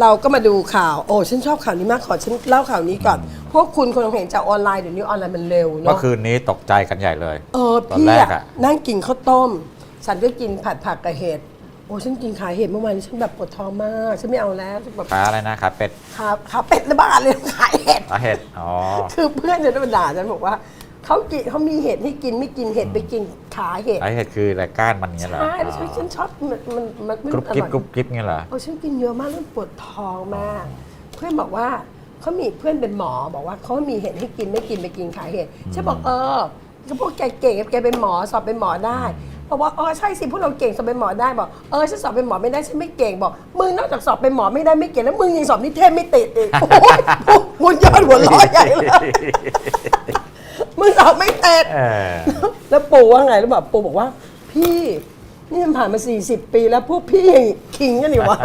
เราก็มาดูข่าว โอ้ฉันชอบข่าวนี้มากขอฉันเล่าข่าวนี้ก่อน พวกคุณคงเห็นจากออนไลน์เดี๋ยวนี้ออนไลน์มันเร็วเมื่อเนาะคืนนี้ตกใจกันใหญ่เลย เออตอนพี่แรกอะอะนั่งกินข้าวต้ม ฉันก็กินผัดผักกับเห็ดโอ้ฉันกินขาเห็ดเมื่อวานนี้ฉันแบบปวดท้องมากฉันไม่เอาแล้วฉันแบบขาอะไรนะครับเป็ดขาขาเป็ดระบาดเลยขายเห็ดขาเห็ดอ๋อ คือเพื่อนฉันมาด่าฉันบอกว่า เขากินเขามีเห็ดให้กินไม่กินเห็ดไปกินขาเห็ดขาเห็ดคืออะไรก้านมันเงี้ยเหรอใช่แล้วฉันฉันชอบมันมันมันไม่กรุบอกริบร่อยกรุบกริบเงี้ยเหรอเอาฉันกินเยอะมากแล้วปวดท้องมาก เพื่อนบอกว่าเขามีเพื่อนเป็นหมอบอกว่าเขามีเห็ดให้กินไม่กินไปกินขายเห็ดฉันบอกเออก็พวกแกเก่งแกเป็นหมอสอบเป็นหมอได้บอกว่าอ๋อใช่สิพวกเราเก่งสอบเป็นหมอได้บอกเออฉันสอบเป็นหมอไม่ได้ฉันไม่เก่งบอกมึงนอกจากสอบเป็นหมอไม่ได้ไม่เก่งแล้วมึงยังสอบนิเทศไม่ติดอีกโอ้ยบุญยอดหัวเร้อยใหญ่เลย มึงสอบไม่ติดเออ แล้วปู่ว่าไงแล้วแบบปู่บอกว่า พี่นี่มันผ่านมา 40 ปีแล้วพวกพี่ยังคิงกันอยู่วะ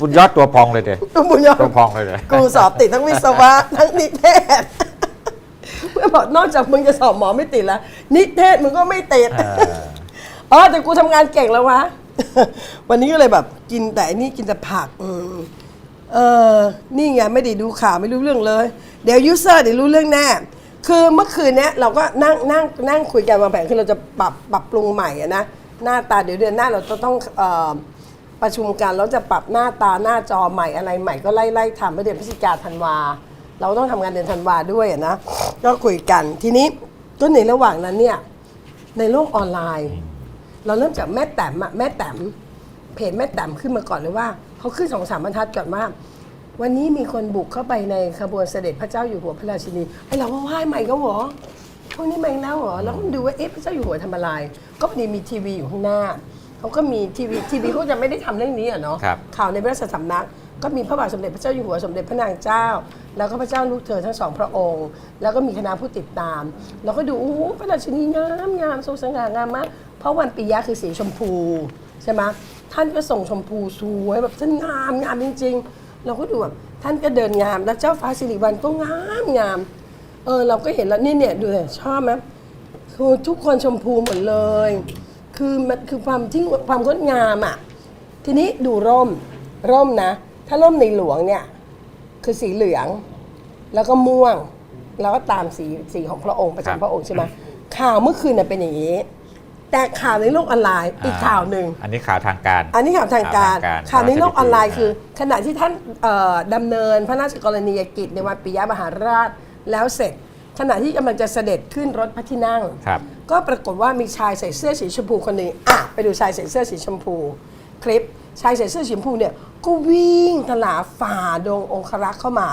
บุญยอดตัวพองเลยเด็ตัวบุญยอดตัวพองเลยเด็กูสอบติดทั้งวิศวะ ทั้งนิเทศเพื่อนบอกนอกจากมึงจะสอบหมอไม่ติดแล้ว นิเทศมึงก็ไม่ติดเอออ๋อแต่กูทำงานเก่งแล้ววะ วันนี้ก็เลยแบบกินแต่อันนี่กินแต่ผักอืมเออนี่ไงไม่ได้ดูข่าวไม่รู้เรื่องเลย เดี๋ยวยูเซอร์เดี๋ยวรู้เรื่องแน่ คือเมื่อคืนเนี้ยเราก็นั่งนั่งนั่งคุยกันวางแผนคือเราจะปรับปรับปรุงใหม่อะนะหน้าตาเดี๋ยวเดือนหน้าเราจะต้องเอ่อประชุมกันแล้วจะปรับหน้าตาหน้าจอใหม่อะไรใหม่ก็ไล่ไล่ทำเมื่อเดือนพฤศจิกาธันวา เราต้องทำงานเดือนธันวาด้วยอะนะก็คุยกันทีนี้ก็ในระหว่างนั้นเนี่ยในโลกออนไลน์ เราเริ่มจากแม่แต้มอะแม่แต้มเพจแม่แต้มขึ้นมาก่อนเลยว่าเขาขึ้นสองสามบรรทัดก่อนว่า วันนี้มีคนบุกเข้าไปในขบวนเสด็จพระเจ้าอยู่หัวพระราชินีไอเราว่าไหว้ใหม่ก็เหรอพวกนี้ใหม่แล้วเหรอแล้วก็ดูว่าเอ๊ะพระเจ้าอยู่หัวทำอะไร ก็พอดีมีทีวีอยู่ข้างหน้าเขาก็มีทีวีทีวีเขาจะไม่ได้ทำเรื่องนี้อะเนาะครับ ข่าวในพระราชสำนัก ก็มีพระบาทสมเด็จพระเจ้าอยู่หัวสมเด็จพระนางเจ้า แล้วก็พระเจ้าลูกเธอทั้งสองพระองค์ แล้วก็มีคณะผู้ติดตาม แล้วก็ดูโอ้โหพระราชินีงามงามทรงสง่างามมากเพราะวันปียะคือสีชมพูใช่ไหมท่านก็ส่งชมพูสวยแบบท่านงามงามจริง ๆ เราก็ดูแบบท่านก็เดินงาม แล้วเจ้าฟ้าสิริวัลก็งามงาม เออ เราก็เห็นแล้วนี่เนี่ยดูเลยชอบไหมคือทุกคนชมพูหมดเลย คือมันคือความที่ความงดงามอะ ทีนี้ดูร่มร่มนะ ถ้าร่มในหลวงเนี่ย คือสีเหลือง แล้วก็ม่วง แล้วก็ตามสีสีของพระองค์ประครับจำพระองค์ใช่ไหมข่าวเมื่อคืนน่ะเป็นอย่างนี้ แต่ข่าวในโลกออนไลน์อีกข่าวหนึ่ง อันนี้ข่าวทางการ อันนี้ข่าวทางการ ข่าวทางการข่าวในโลกออนไลน์อ่าคือ ขณะที่ท่านเอ่อดำเนินพระราชกรณียกิจในวันปิยมหาราชแล้วเสร็จ ขณะที่กำลังจะเสด็จขึ้นรถพระที่นั่งครับก็ปรากฏว่ามีชายใส่เสื้อสีชมพูคนหนึ่งอะไปดูชายใส่เสื้อสีชมพู คลิปชายใส่เสื้อสีชมพูเนี่ยก็วิ่งทลาฝ่าดงองครักษ์เข้ามา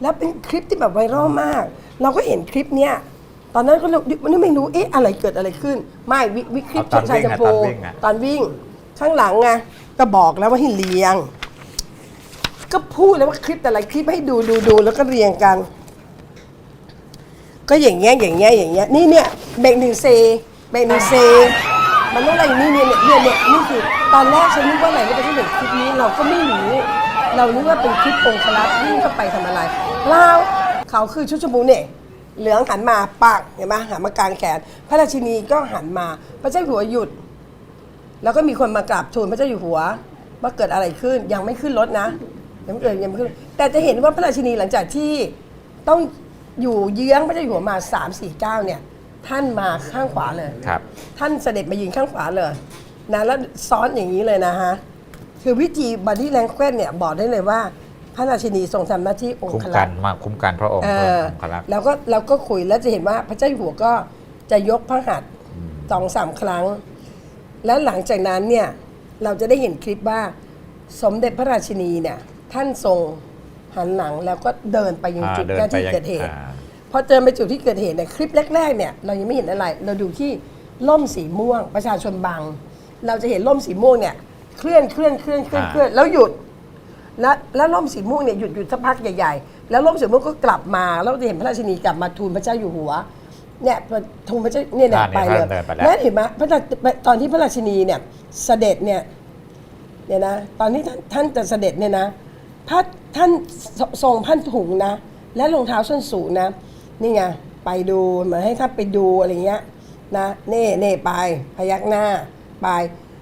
แล้วเป็นคลิปที่แบบไวรัลมาก เราก็เห็นคลิปเนี้ย ตอนนั้นก็เรานี่ไม่รู้เอ๊ะอะไรเกิดอะไรขึ้น ไม่วิวิคลิปเอาตอนชายชมพูวิ่งอะ ตอนวิ่ง ข้างหลังไงก็บอกแล้วว่าให้เรียง ก็พูดแล้วว่าคลิปแต่ละคลิปให้ดูดูดูแล้วก็เรียงกัน ก็อย่างเงี้ยอย่างเงี้ยอย่างเงี้ยนี่เนี่ยเบรกหนึ่งเซเบรกหนึ่งเซมันต้องอะไรอย่างนี้เนี่ยเนี่ยเนี่ยเนี่ยนี่คือตอนแรกฉันนึกว่าอะไรไม่เป็นที่หนึ่งคลิปนี้เราก็ไม่รู้เรานึกว่าเป็นคลิปองคลักษ์วิ่งเข้าไปทำอะไรเล่าเขาคือชุดชมพูเนี่ย เหลืองหันมาปากเห็นไหมหันมากลางแขน พระราชินีก็หันมา พระเจ้าอยู่หัวหยุด แล้วก็มีคนมากราบทูลพระเจ้าอยู่หัวว่าเกิดอะไรขึ้นยังไม่ขึ้นรถนะยังไม่เกิดยังไม่ขึ้น แต่จะเห็นว่าพระราชินีหลังจากที่ต้องอยู่เยื้องพระเจ้าอยู่หัวมา3 4 9เนี่ย ท่านมาข้างขวาเลยครับ ท่านเสด็จมายืนข้างขวาเลยนะแล้วซ้อนอย่างนี้เลยนะฮะคือวิธีบอดี้แลงเกจเนี่ยบอกได้เลยว่า พระราชินีทรงทำหน้าที่องคุ้มคกัลันกษณ์มาคุ้มกันพระองค์เอเพื่ออองครักษ์แล้วก็เราก็คุยแล้วจะเห็นว่าพระเจ้าอยู่หัวก็จะยกพระหัตถ์สองสามครั้ง แล้วหลังจากนั้นเนี่ยเราจะได้เห็นคลิปว่าสมเด็จพระราชินีเนี่ยท่านทรงหันหลังแล้วก็เดินไปยังอ่าจุดเดินหน้าไปที่ยังเกิดเหตุอ่า พอเจอไปจุดที่เกิดเหตุเนี่ยคลิปแรกๆเนี่ยเรายังไม่เห็นอะไร เราดูที่ล่มสีม่วง ประชาชนบัง เราจะเห็นล่มสีม่วงเนี่ยเคลื่อนเคลื่อนเคลื่อนเคลื่อนเคลื่อนแล้วหยุด แล้วแล้วร่มสีม่วงเนี่ยหยุดหยุดสักพักใหญ่ๆ แล้วร่มสีม่วงก็กลับมาแล้วเราจะเห็นพระราชินีกลับมาทูลพระเจ้าอยู่หัวเนี่ยทูลพระเจ้าเนี่ยเนี่ยอ่าไปเลยเนี่ยท่านเดินไปแล้ว แล้วเห็นไหมพระราตอนที่พระราชินีเนี่ยเสด็จเนี่ยเนี่ยนะตอนที่ท่านท่านจะเสด็จเนี่ยนะพระท่านทรงพันถุงนะ และรองเท้าส้นสูงนะ นี่ไงไปดูเหมือนให้ท่านไปดูอะไรเงี้ยนะเน่เน่ไปพยักหน้าไป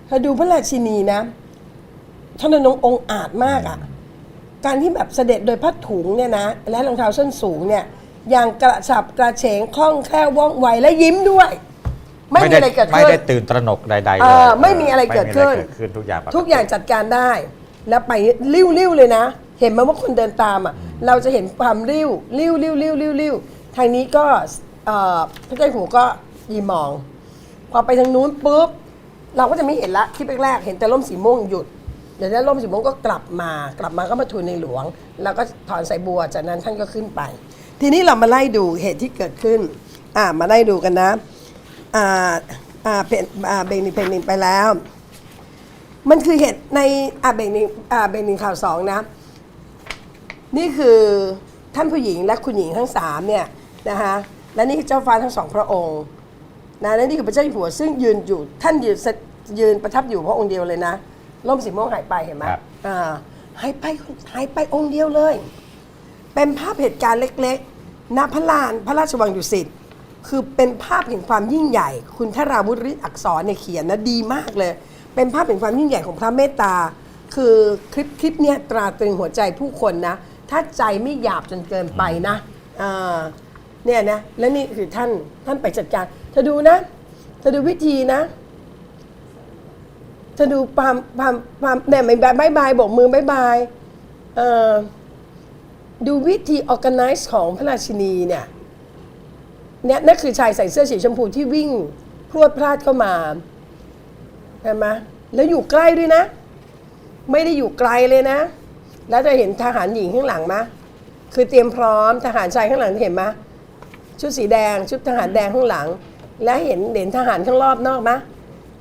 เธอดูพระราชินีนะ ท่านนงองค์อาจมากอะการที่แบบเสด็จโดยผ้าถุงเนี่ยนะและรองเท้าส้นสูงเนี่ยอย่างกระฉับกระเฉงคล่องแคล่วว่องไวและยิ้มด้วย ไม่มีอะไรเกิดไม่ขึ้นได้ตื่นตระหนกใดๆเลเอยอไม่มีอะไรเกิดขึ้นไม่มีอะไรเกิดขึ้นทุกอย่างปติทุกอย่างจัดการได้ แล้วไปริ้วๆเลยนะ เห็นไหมว่าคนเดินตามอะเราจะเห็นความริ้วริ้วริ้วริ้วริ้วริ้วทางนี้ก็เอ่อพระเจ้าอยู่หัวก็ยีมอง พอไปทางนู้นปุ๊บเราก็จะไม่เห็นละคลิปแรกๆเห็นแต่ร่มสีม่วงหยุดเดี๋ยวนั้นร่มสีม่วงก็กลับมา กลับมาก็มาทูลในหลวง แล้วก็ถอนสายบัวจากนั้นท่านก็ขึ้นไป ทีนี้เรามาไล่ดูเหตุที่เกิดขึ้นอ่ามาไล่ดูกันนะอ่าอ่าเป็นอ่าเบงนิเพนนิงไปแล้ว มันคือเหตุในอ่าเบงนิอ่าเบงนิงข่าวสองนะ นี่คือท่านผู้หญิงและคุณหญิงทั้งสามเนี่ยนะคะและนี่คือเจ้าฟ้าทั้งสองพระองค์นะและนี่คือพระเจ้าอยู่หัวซึ่งยืนอยู่ท่านยืนยืนประทับอยู่พระองค์เดียวเลยนะ ร่มสีม่วงหายไปเห็นไหมครับ อ่าหายไปหายไปองค์เดียวเลย เป็นภาพเหตุการณ์เล็กๆณพระลานพระราชวังดุสิตคือเป็นภาพแห่งความยิ่งใหญ่ คุณทราวุฒิฤทธิ์อักษรเนี่ยเขียนนะดีมากเลย เป็นภาพแห่งความยิ่งใหญ่ของพระเมตตา คือคลิปคลิปเนี่ยตราตรึงหัวใจผู้คนนะ ถ้าใจไม่หยาบจนเกินไปนะอ่าเนี่ยนะ และนี่คือท่านท่านไปจัดการเธอดูนะเธอดูวิธีนะ เธอดูความความความเนี่ยไม่บายบายบอกมือบายบายเอ่อดูวิธี organize ของพระราชินีเนี่ยเนี่ยนั่นคือชายใส่เสื้อสีชมพูที่วิ่งพรวดพลาดเข้ามาเห็นไหมแล้วอยู่ใกล้ด้วยนะ ไม่ได้อยู่ไกลเลยนะ แล้วจะเห็นทหารหญิงข้างหลังมะคือเตรียมพร้อมทหารชายข้างหลังเห็นไหมชุดสีแดงชุดทหารแดงข้างหลัง และเห็นเห็นทหารข้างรอบนอกมะ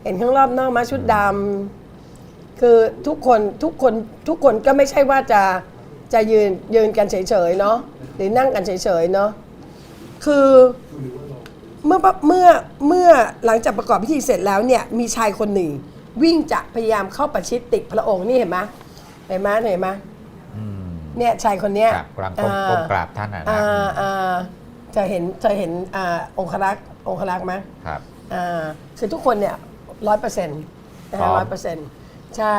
เห็นข้างรอบนอกมะชุดดำคือทุกคนทุกคนทุกคนก็ไม่ใช่ว่าจะจะยืนยืนกันเฉยๆเนาะหรือนั่งกันเฉยๆเนาะคือเมื่อเมื่อเมื่อหลังจากประกอบพิธีเสร็จแล้วเนี่ยมีชายคนหนึ่ง วิ่งจะพยายามเข้าประชิดติดพระองค์นี่เห็นไหมเห็นไหมเห็นไหมอืมเนี่ยชายคนเนี้ยครับกำลังก้มอ่าก้มกราบท่านนะนะอ่าอ่าจะเห็นจะเห็นอ่าองครักษ์องครักษ์ไหมครับอ่าคือทุกคนเนี่ย ร้อยเปอร์เซ็นต์นะพร้ฮะอมร้อยเปอร์เซ็นต์ใช่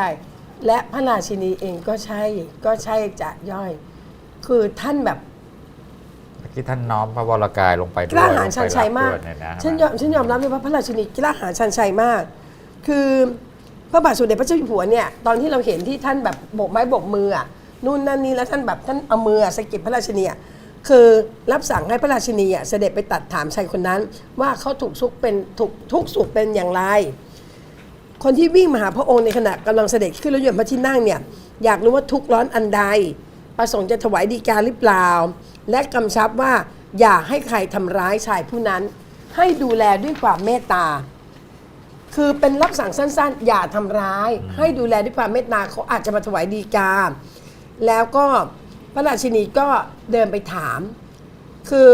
และพระราชินีเองก็ใช่ก็ใช่จะย่อย คือท่านแบบเมื่อกี้ท่านน้อมพระวรกายลงไปด้วยกล้าหาญชันชัยมากลงไปรับด้วยเยะฉันยอมฉันยอมรับเลยว่าพระราชินีกล้าหาญชันชัยมาก คือพระบาทสมเด็จพระเจ้าอยู่หัวเนี่ยตอนที่เราเห็นที่ท่านแบบโบกไม้โบกมืออะนู่นนั่นนี่แล้วท่านแบบท่านเอามืออะสะกิดพระราชินีอะคือรับสั่งให้พระราชินีอะเสด็จไปตัดถามชายคนนั้น ว่าเขาถูกสุขเป็นถูกทุกข์สุขเป็นอย่างไร คนที่วิ่งมาหาพระองค์ในขณะกำลังเสด็จขึ้นรถยนต์พระที่นั่งเนี่ยอยากรู้ว่าทุกข์ร้อนอันใด ประสงค์จะถวายดีกาหรือเปล่า และกำชับว่าอย่าให้ใครทำร้ายชายผู้นั้น ให้ดูแลด้วยความเมตตา คือเป็นรับสั่งสั้นๆ อย่าทำร้าย ให้ดูแลด้วยความเมตตาเขาอาจจะมาถวายดีกา แล้วก็พระราชินีก็เดินไปถาม คือ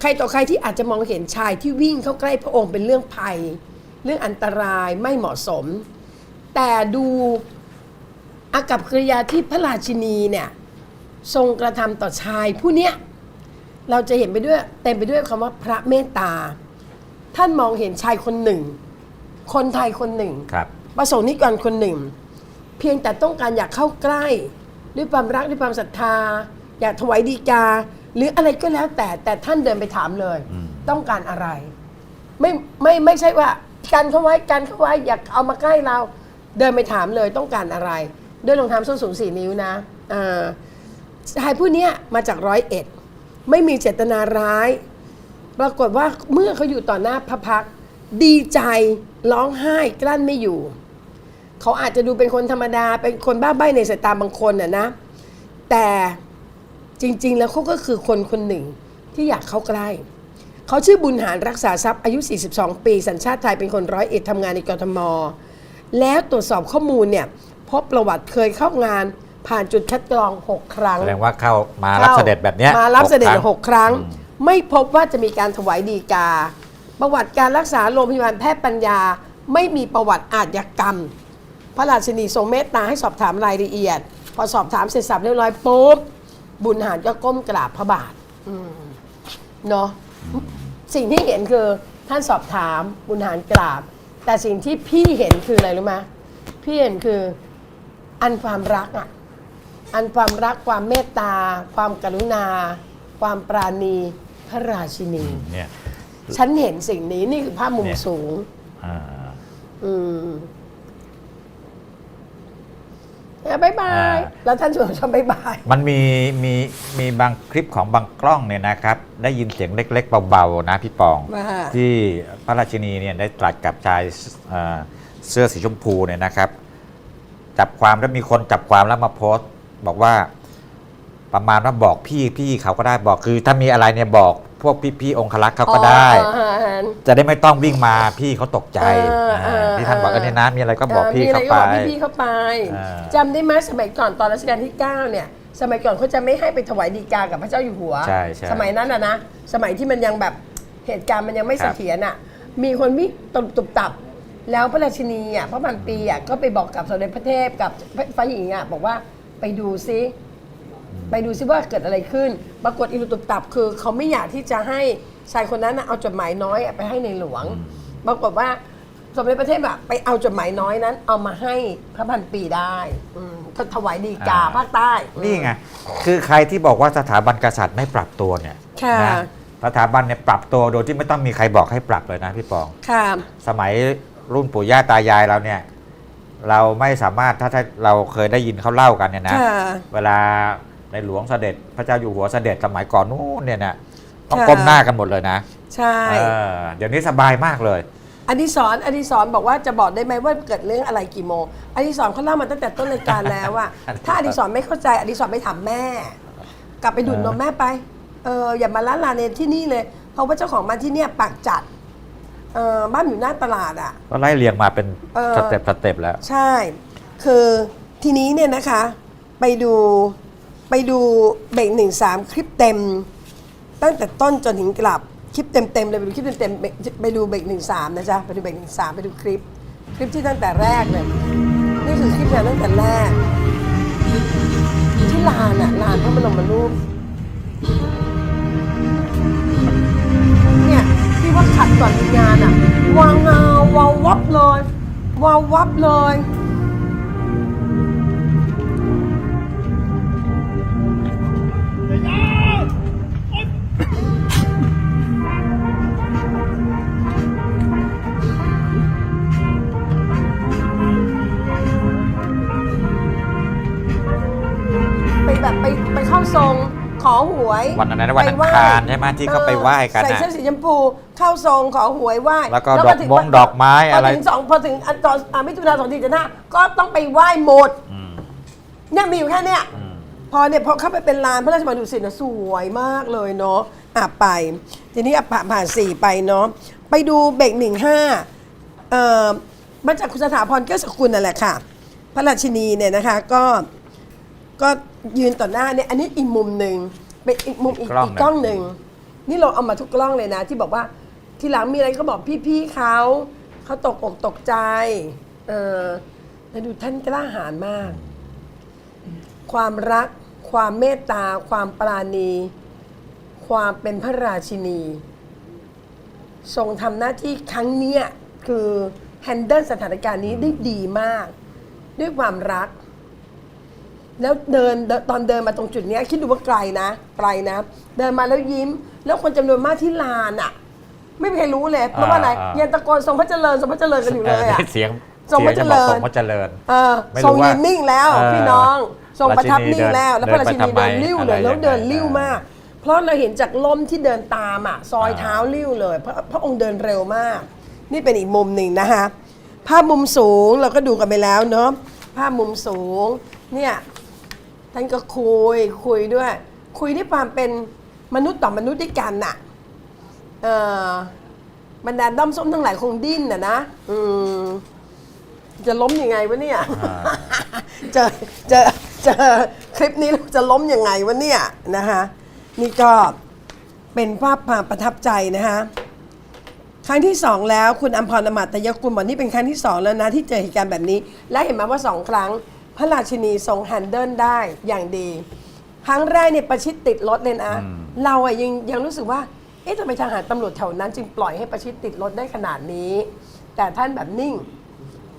ใครต่อใครที่อาจจะมองเห็นชายที่วิ่งเข้าใกล้พระองค์เป็นเรื่องภัย เรื่องอันตรายไม่เหมาะสม แต่ดูอากับกิริยาที่พระราชินีเนี่ยทรงกระทำต่อชายผู้เนี้ยเราจะเห็นไปด้วยเต็มไปด้วยคำว่าพระเมตตา ท่านมองเห็นชายคนหนึ่ง คนไทยคนหนึ่งครับประสงค์นิกรคนหนึ่ง เพียงแต่ต้องการอยากเข้าใกล้ด้วยความรักด้วยความศรัทธา อยากถวายดีกา หรืออะไรก็แล้วแต่แต่ท่านเดินไปถามเลยอืมต้องการอะไร ไม่ไม่ไม่ใช่ว่า การเขาไว้การเขาไว้อยากเอามาใกล้เรา เดินไปถามเลยต้องการอะไร ด้วยรองเท้าส้นสูงสี่นิ้วนะอ่าชายผู้นี้มาจากร้อยเอ็ดไม่มีเจตนาร้าย ปรากฏว่าเมื่อเขาอยู่ต่อหน้าพระพัก ดีใจร้องไห้กลั้นไม่อยู่ เขาอาจจะดูเป็นคนธรรมดา เป็นคนบ้าใบ้ในสายตาบางคนน่ะนะ แต่จริง ๆ แล้วเขาก็คือคนคนหนึ่งที่อยากเข้าใกล้ เขาชื่อบุญหารรักษาทรัพย์อายุ 42 ปี สัญชาติไทยเป็นคนร้อยเอ็ดทำงานในกรทม แล้วตรวจสอบข้อมูลเนี่ยพบประวัติเคยเข้างานผ่านจุดคัดกรอง 6 ครั้งแสดงว่าเข้ามารับเสด็จแบบเนี้ยมารับเสด็จครั้งหกครั้งอืมไม่พบว่าจะมีการถวายดีกา ประวัติการรักษาโรงพยาบาลแพทย์ปัญญา ไม่มีประวัติอาชญากรรม พระราชินีทรงเมตตาให้สอบถามรายละเอียด พอสอบถามเสร็จสับเรียบร้อยปุ๊บบุญหารก็ก้มกราบพระบาทอืมเนาะ สิ่งที่เห็นคือท่านสอบถามบุญหารกราบ แต่สิ่งที่พี่เห็นคืออะไรรู้ไหมพี่เห็นคืออันความรักอะอันความรักความเมตตา ความกรุณา ความปราณีพระราชินี เนี่ย ฉันเห็นสิ่งนี้นี่คือภาพมุมเนี่ย สูง อ่า อืมอะ บายบาย แล้วท่านชวนชมบายบาย มันมีมีมีบางคลิปของบางกล้องเนี่ยนะครับ ได้ยินเสียงเล็ก ๆ เบาๆนะพี่ปอง ว่า ที่พระราชินีเนี่ยได้ตรัสกับชายเอ่อเสื้อสีชมพูเนี่ยนะครับ จับความแล้วมีคนจับความแล้วมาโพสต์ บอกว่า ประมาณว่าบอกพี่พี่เขาก็ได้บอกคือ ถ้ามีอะไรเนี่ยบอก พวกพี่พี่ๆองคลักษ์เขาก็ได้ อ๋ออ่าจะได้ไม่ต้องวิ่งมาพี่เขาตกใจเออเอออ่าที่ท่านบอกกันเนี่ยนะมีอะไรก็บอกเพี่มีอะไรเขาก็ไปบอกพี่ๆเข้าไปอ่า จำได้ไหมสมัยก่อนตอนรัชกาลที่ 9 เนี่ย สมัยก่อนเขาจะไม่ให้ไปถวายดีกากับพระเจ้าอยู่หัว ใช่ใช่สมัยนั้นอะนะ สมัยที่มันยังแบบเหตุการณ์มันยังไม่คเสรับ ถียรอะมีคนวิ่งตุบตุบตับ แล้วพระราชินีอะพระพันปีอะก็ไปบอกกับสมเด็จพระเทพกับพระหญิงอะบอกว่าไปดูซิ ไปดูซิว่าเกิดอะไรขึ้น ปรากฏอีลุตุบตับคือ เขาไม่อยากที่จะให้ชายคนนั้นน่ะเอาจดหมายน้อยอะไปให้ในหลวง ปรากฏว่าสมเด็จพระเทพอะไปเอาจดหมายน้อยนั้น เอามาให้พระพันปีได้อืมก็ถวายดีกาอ่า ภาคใต้นี่ไง คือใครที่บอกว่าสถาบันกษัตริย์ไม่ปรับตัวเนี่ยค่ะ นะสถาบันเนี่ยปรับตัวโดยที่ไม่ต้องมีใครบอกให้ปรับเลยนะพี่ปอง ค่ะ สมัยรุ่นปู่ย่าตายายเราเนี่ย เราไม่สามารถถ้าถ้าเราเคยได้ยินเขาเล่ากันเนี่ยนะ ค่ะ เวลา ในหลวงเสด็จพระเจ้าอยู่หัวเสด็จสมัยก่อนนู้นเนี่ยนะต้องค่ะก้มหน้ากันหมดเลยนะใช่เออเดี๋ยวนี้สบายมากเลยอดิศรอดิศรบอกว่าจะบอกได้ไหมว่าเกิดเรื่องอะไรกี่โมงอดิศรเขาเล่ามาตั้งแต่ต้นรายการแล้วอะถ้าอดิศรไม่เข้าใจอดิศรไม่ถามแม่ กลับไปดูดนมแม่ไปเอออย่ามาล้านลาเนที่นี่เลย เพราะว่าเจ้าของบ้านที่เนี่ยปากจัดเออบ้านอยู่หน้าตลาดอะก็ไล่เรียงมาเป็นเออสเต็ปสเต็ปแล้ว ใช่ คือทีนี้เนี่ยนะคะ ไปดู ไปดูเบรกหนึ่งสามคลิปเต็ม ตั้งแต่ต้นจนถึงกลับคลิปเต็มๆเลยไปดูคลิปเต็มๆไปดูเบรกหนึ่งสามนะจ๊ะไปดูเบรกหนึ่งสามไปดูคลิป คลิปที่ตั้งแต่แรกเลยนี่คือคลิปเนี่ยตั้งแต่แรกที่ลานอะลานพระบรมรูปเนี่ยที่ว่าขัดก่อนงานอะวางงาวาววับเลยวาววับเลย ทรงขอหวยวันนั้นนะวันอังไปไหคารใช่ไหมที่เขาไปไหว้กันใส่น่ะ เสื้อสีชมพูเข้าทรงขอหวยไหว้แล้วก็ดอกถึมงดอกไม้อะไรพอถึงสองพอถึงอันตอนอ่ามิถุนาสองสี่เจ็ดห้าก็ต้องไปไหว้หมดอืมเนี่ยมีอยู่แค่เนี้ย อืม พอเนี่ยพอเข้าไปเป็นลานพระราชวังดุสิตนะสวยมากเลยเนาะอะไป ทีนี้อะผ่านผ่านสี่ไปเนาะไปดูเบรกหนึ่งห้าเอ่อมาจากคุณสถาพรเกื้อสกุลนั่นแหละค่ะ พระราชินีเนี่ยนะคะก็ก็ ยืนต่อหน้าเนี่ยอันนี้อีกมุมหนึ่งเป็นอีกมุมอีกกล้องอีกกล้องหนึ่งนี่เราเอามาทุกกล้องเลยนะ ที่บอกว่าทีหลังมีอะไรก็บอกพี่ๆเขาเขาตกอกตกใจ เออแล้วดูท่านกล้าหาญมาก ความรัก ความเมตตา ความปราณี ความเป็นพระราชินี ทรงทำหน้าที่ครั้งเนี้ยคือแฮนเดิลสถานการณ์นี้ได้ดีมาก ด้วยความรัก แล้วเดินเดินตอนเดินมาตรงจุดเนี้ยคิดดูว่าไกลนะไกลนะ เดินมาแล้วยิ้ม แล้วคนจำนวนมากที่ลานอะ ไม่มีใครรู้เลยเพราะว่าอะไรอ่าอ่ายังตะโกนทรงพระเจริญทรงพระเจริญกันอยู่เลยอะ เสียงทรงพระสียจะบอกเจริญทรงพระเจริญ เออไม่ทรงรู้ว่ายืนนิ่งแล้วเออพี่น้องทรงประทับนิ่งราชินีแล้ว แล้วพระราชินีเดิเดินนไปทำไมลิ้วเลยอะไรแล้วเดินยังไงลิ้วมาก เพราะเราเห็นจากล่มที่เดินตามอะซอยเท้าลิ้วเลยพระพระองค์เดินเร็วมาก นี่เป็นอีกมุมหนึ่งนะคะภาพมุมสูงเราก็ดูกันไปแล้วเนาะภาพมุมสูงเนี่ย ท่านก็คุยคุยด้วย คุยด้วยความเป็นมนุษย์ต่อมนุษย์ด้วยกันน่ะเออบรรดาด้อมส้มทั้งหลายคงดิ้นน่ะนะอืมจะล้มยังไงวะเนี่ยอ่าเจอเจอเจอคลิปนี้แล้วจะล้มยังไงวะเนี่ยนะคะนี่ก็เป็นภาพความประทับใจนะคะครั้งที่สองแล้วคุณอัมพรอมาตยกุลบอกนี่เป็นครั้งที่สองแล้วนะที่เจอเหตุการณ์แบบนี้ และเห็นไหมว่าสองครั้ง พระราชินีทรงแฮนเดิลได้อย่างดี ครั้งแรกเนี่ยประชิดติดรถเลยนะ อืม เราอะยังยังรู้สึกว่า เอ๊ะทำไมทหารตำรวจแถวนั้นจึงปล่อยให้ประชิดติดรถได้ขนาดนี้ แต่ท่านแบบนิ่ง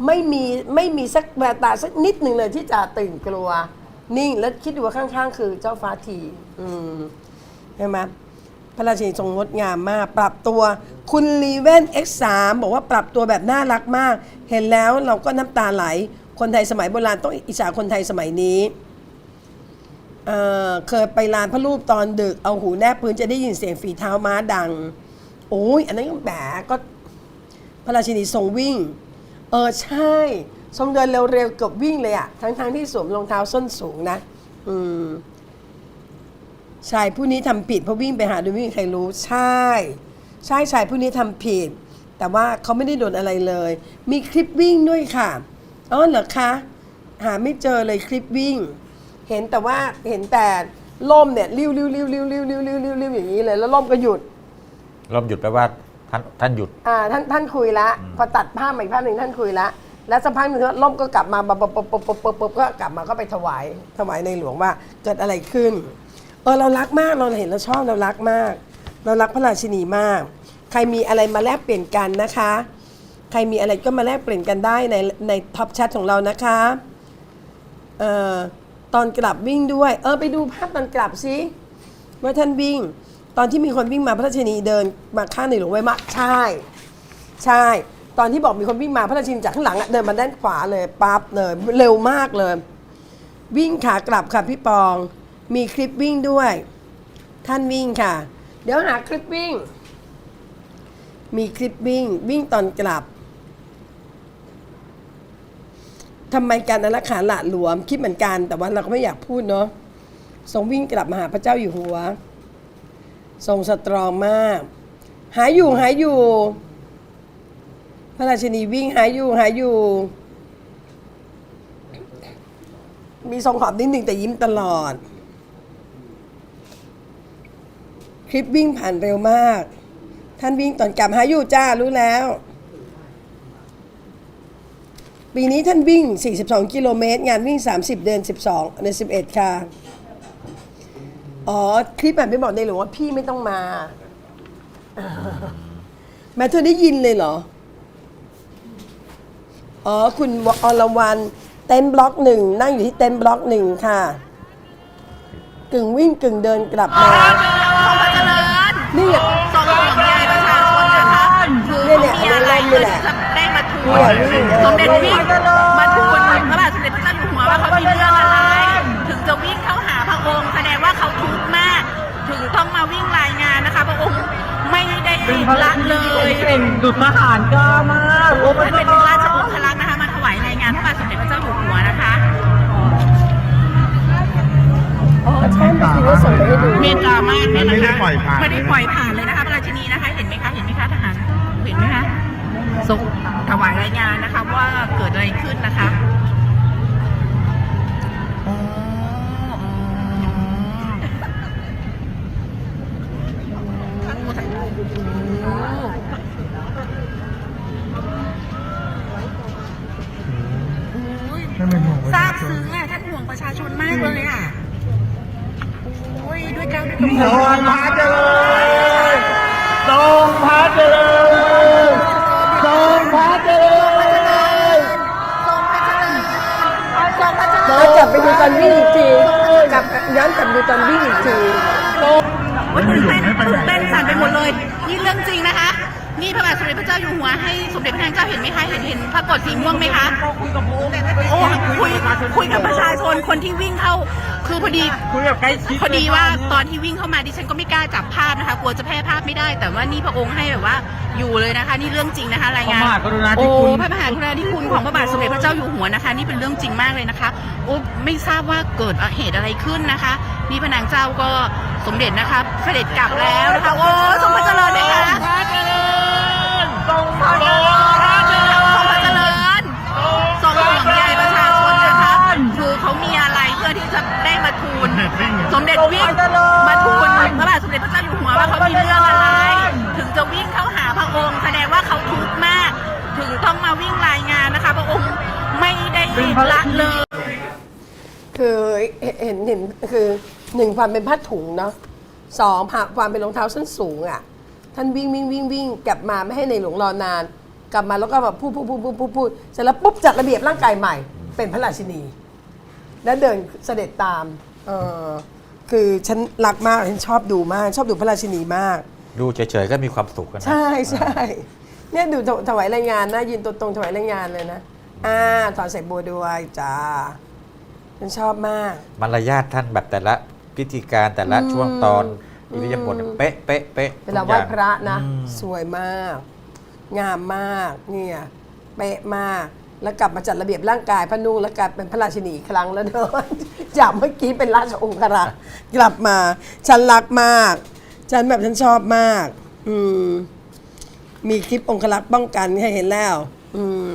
ไม่มีไม่มีสักแววตาสักนิดหนึ่งเลยที่จะตื่นกลัว นิ่งแล้วคิดดูว่าข้างๆ คือเจ้าฟ้าทีอืมใช่ไหมพระราชินีทรงงดงามมาก ปรับตัวคุณลีเวน X3 บอกว่าปรับตัวแบบน่ารักมาก เห็นแล้วเราก็น้ำตาไหล คนไทยสมัยโบราณต้องอิจฉาคนไทยสมัยนี้เเคยไปลานพระรูปตอนดึก เอาหูแนบพื้นจะได้ยินเสียงฝีเท้าม้าดัง โอ้ยอันนั้นก็แหมก็พระราชินีทรงวิ่ง เออใช่ ทรงเดินเร็วๆเกือบวิ่งเลยอะทั้งๆที่สวมรองเท้าส้นสูงนะ อืมชายผู้นี้ทำผิดเพราะวิ่งไปหาโดยไม่มีใครรู้ใช่ ใช่ชายผู้นี้ทำผิด แต่ว่าเขาไม่ได้โดนอะไรเลย มีคลิปวิ่งด้วยค่ะ อ๋อเหรอคะ หาไม่เจอเลยคลิปวิ่ง เห็นแต่ว่าเห็นแต่ล่มเนี่ยริ้วริ้วริ้วริ้วริ้วริ้วริ้วริ้วริ้วอย่างนี้เลย แล้วล่มก็หยุดลมหยุดแปลว่าท่านท่านหยุด อ่าท่านท่านคุยละ พอตัดภาพมาอีกภาพหนึ่งท่านคุยละ แล้วสักพักหนึ่งล่มก็กลับมาบบบบบบบบบบก็กลับมาก็ไปถวายถวายในหลวงว่าเกิดอะไรขึ้น เออเรารักมากเราเห็นเราชอบเรารักมาก เรารักพระราชินีมาก ใครมีอะไรมาแลกเปลี่ยนกันนะคะ ใครมีอะไรก็มาแลกเปลี่ยนกันได้ในในท็อปแชทของเรานะคะเอ่อตอนกลับวิ่งด้วย เออไปดูภาพตอนกลับสิว่าท่านวิ่ง ตอนที่มีคนวิ่งมาพระราชินีเดินมาข้างในหลวงไว้มากใช่ ใช่ ตอนที่บอกมีคนวิ่งมาพระราชินีจากข้างหลังเดินมาด้านขวาเลยปั๊บเลยเร็วมากเลย วิ่งขากลับค่ะพี่ปอง มีคลิปวิ่งด้วย ท่านวิ่งค่ะ เดี๋ยวหาคลิปวิ่ง มีคลิปวิ่งวิ่งตอนกลับ ทำไมการอารักขาหละหลวม คิดเหมือนกัน แต่ว่าเราก็ไม่อยากพูดเนาะทรงวิ่งกลับมาหาพระเจ้าอยู่หัว ทรงสตรองมาก หายอยู่หายอยู่ พระราชินีวิ่งหายอยู่หายอยู่ มีทรงขอบนิดหนึ่งแต่ยิ้มตลอด คลิปวิ่งผ่านเร็วมาก ท่านวิ่งตอนกลับหายอยู่จ้ารู้แล้ว ปีนี้ท่านวิ่ง 42 กิโลเมตร งานวิ่ง 30 เดือน 12ใน11 ค่ะ อ๋อ คลิปแบบไม่บอกในหลวงว่าพี่ไม่ต้องมาแม่เธอได้ยินเลยเหรอ อ๋อ คุณอรวรรณเต็นบล็อกหนึ่ง นั่งอยู่ที่เต็นบล็อกหนึ่งค่ะ กึ่งวิ่งกึ่งเดินกลับมาเจริญนี่ไงทรงห่วงใยประชาชนนะคะคือเนี่ยเขามีอะไรนี่ยเนี่ยจะได้มาทูลเนี่ยเนี่ย สมเด็จวิ่งมาทูลพระบาทสมเด็จพระเจ้าอยู่หัวว่าเขามีเรื่องอะไร ถึงจะวิ่งเข้าหาพระองค์ แสดงว่าเขาทุกข์มาก ถึงต้องมาวิ่งรายงานนะคะ พระองค์ไม่ได้ละเลยเก่งดุจทหารกล้ามากโอ้ไม่ยเป็นราชองครักษ์นะคะมาถวายรายงานพระบาทสมเด็จพระเจ้าอยู่หัวนะคะอ๋อใช่เมื่อกี้ก็ส่งไปให้ดูเมตตามากเลยนะคะไม่ได้ปล่อยผ่านไม่ได้ปล่อยผ่านเลยนะคะพระราชินีนะคะ เห็นไหมคะ เห็นไหมคะทหาร เห็นไหมคะส่งถ วายรายงานนะคะว่าเกิดอะไรขึ้นนะคะ นะคะนี่พระบาทสมเด็จพระเจ้าอยู่หัวให้สมเด็จพระนางเจ้าเห็นไหมคะเห็นเห็นพระกฏสีม่วงไหมคะโอ้คุยคุยกับประชาชนคนที่วิ่งเข้า คือพอดีคุยกับใกล้ชิดพอดีว่าตอนที่วิ่งเข้ามาดิฉันก็ไม่กล้าจับภาพนะคะกลัวจะแพร่ภาพไม่ได้ แต่ว่านี่พระองค์ให้แบบว่าอยู่เลยนะคะ นี่เรื่องจริงนะคะ รายงานพระมหากรุณาธิโอ้คุณพระมหากรุณาธิคุณของพระบาทสมเด็จพระเจ้าอยู่หัวนะคะ นี่เป็นเรื่องจริงมากเลยนะคะโอ้ไม่ทราบว่าเกิดเหตุอะไรขึ้นนะคะ นี่พระนางเจ้าก็สมเด็จนะคะเสด็จกลับแล้วนะคะโอ้ทรงพระเจริญเลยค่ะพระเจริญ ทรงพระเจริญทรงพระเจริญทรงห่วงใยประชาชนนะคะคือเขามีอะไรเพื่อที่จะได้มาทูล สมเด็จวิ่งมาทูลพระบาทสมเด็จพระเจ้าอยู่หัวว่าเขามีเรื่องอะไร ถึงจะวิ่งเข้าหาพระองค์ แสดงว่าเขาทุกข์มาก ถึงต้องมาวิ่งรายงานนะคะ พระองค์ไม่ได้ละเลย คือเห็นเห็นคือหนึ่งความเป็นผ้าถุงเนาะสองความเป็นรองเท้าส้นสูงอะ ท่านวิ่งวิ่งวิ่งวิ่งกลับมาไม่ให้ในหลวงรอนาน กลับมาแล้วก็แบบพูดพูดพูดพูดพูดพูดเสร็จแล้วปุ๊บจัดระเบียบร่างกายใหม่ เป็นพระราชินี แล้วเดินเสด็จตามเออคือฉันรักมากฉันชอบดูมาก ชอบดูพระราชินีมาก ดูเฉยๆก็มีความสุขกันนะใช่ใช่เนี่ยดูถถวายรายงานนะยืนตัวตรงถวายรายงานเลยนะอ่าถอดใส่บัวด้วยจ้าฉันชอบมาก มารยาทท่านแบบแต่ละพิธีการแต่ละช่วงตอน อิริยาบถเนี่ยเป๊ะเป๊ะเป๊ะเวลาทุกไหว้อย่งพระนะอืมสวยมาก งามมากเนี่ยเป๊ะมาก แล้วกลับมาจัดระเบียบร่างกายพระนุ่งแล้วกลายเป็นพระราชินีอีกครั้งแล้วเดินจากเมื่อกี้เป็นราชองครักษ์กลับมา ฉันรักมาก ฉันแบบฉันชอบมาก อืมมีคลิปองคลักษ์ป้องกันให้เห็นแล้ว อืม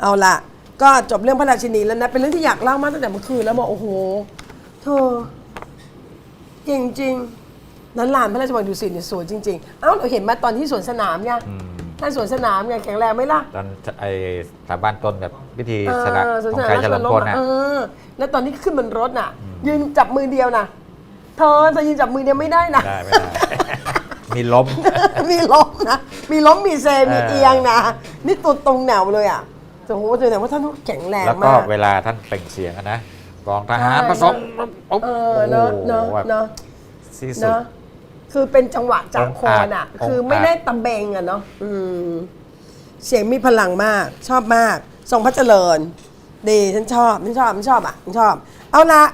เอาละก็จบเรื่องพระราชินีแล้วนะ เป็นเรื่องที่อยากเล่ามากตั้งแต่เมื่อคืนแล้วบอกโอ้โห เธอ เก่งจริง นั้นลานพระราชวังดุสิตเนี่ยสวยจริงๆ เอ้าเราเห็นมาตอนที่สวนสนามไงอืมท่านสวนสนามไงแข็งแรงไหมล่ะตอนไอสถาบันต้นแบบพิธีเออสละสวนขอสงนามชายเฉลิมพลนะ เออ แล้วตอนที่ขึ้นบนรถน่ะยืนจับมือเดียวนะเธอเธอยืนจับมือเดียวไม่ได้นะ ได้ไม่ได้ มีล้ม มีล้มนะ มีล้มมีเซมีเออเอียงนะ นี่ตัวตรงแนวเลยอะโอ้โหแสดงว่าท่านแข็งแรงแล้วก็มาก เวลาท่านเปล่งเสียงอะนะกองทหารใช่ ผสมปุ๊บเอโอ้อโหเนอะเนอะแบบเนอะ ที่สุด เนาะ คือเป็นจังหวะจากโคนอะ องค์อาจคือไม่ได้ตำเบงอะเนาะอืมเสียงมีพลังมาก ชอบมาก ทรงพระเจริญ ดี ฉันชอบ ฉันชอบ ฉันชอบอะ ฉันชอบ เอาละ